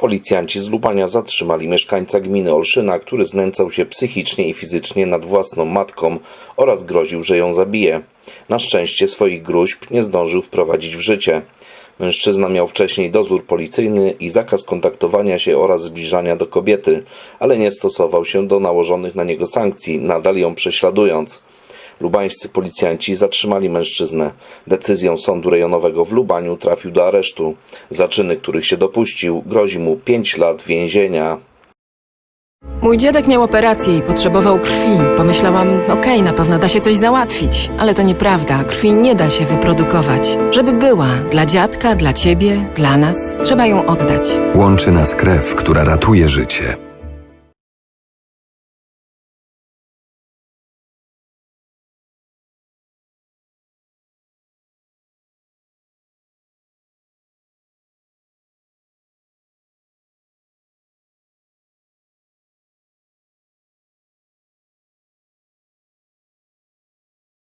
Policjanci z Lubania zatrzymali mieszkańca gminy Olszyna, który znęcał się psychicznie i fizycznie nad własną matką oraz groził, że ją zabije. Na szczęście swoich gruźb nie zdążył wprowadzić w życie. Mężczyzna miał wcześniej dozór policyjny i zakaz kontaktowania się oraz zbliżania do kobiety, ale nie stosował się do nałożonych na niego sankcji, nadal ją prześladując. Lubańscy policjanci zatrzymali mężczyznę. Decyzją sądu rejonowego w Lubaniu trafił do aresztu. Za czyny, których się dopuścił, grozi mu 5 lat więzienia. Mój dziadek miał operację i potrzebował krwi. Pomyślałam, okej, na pewno da się coś załatwić. Ale to nieprawda, krwi nie da się wyprodukować. Żeby była dla dziadka, dla ciebie, dla nas, trzeba ją oddać. Łączy nas krew, która ratuje życie.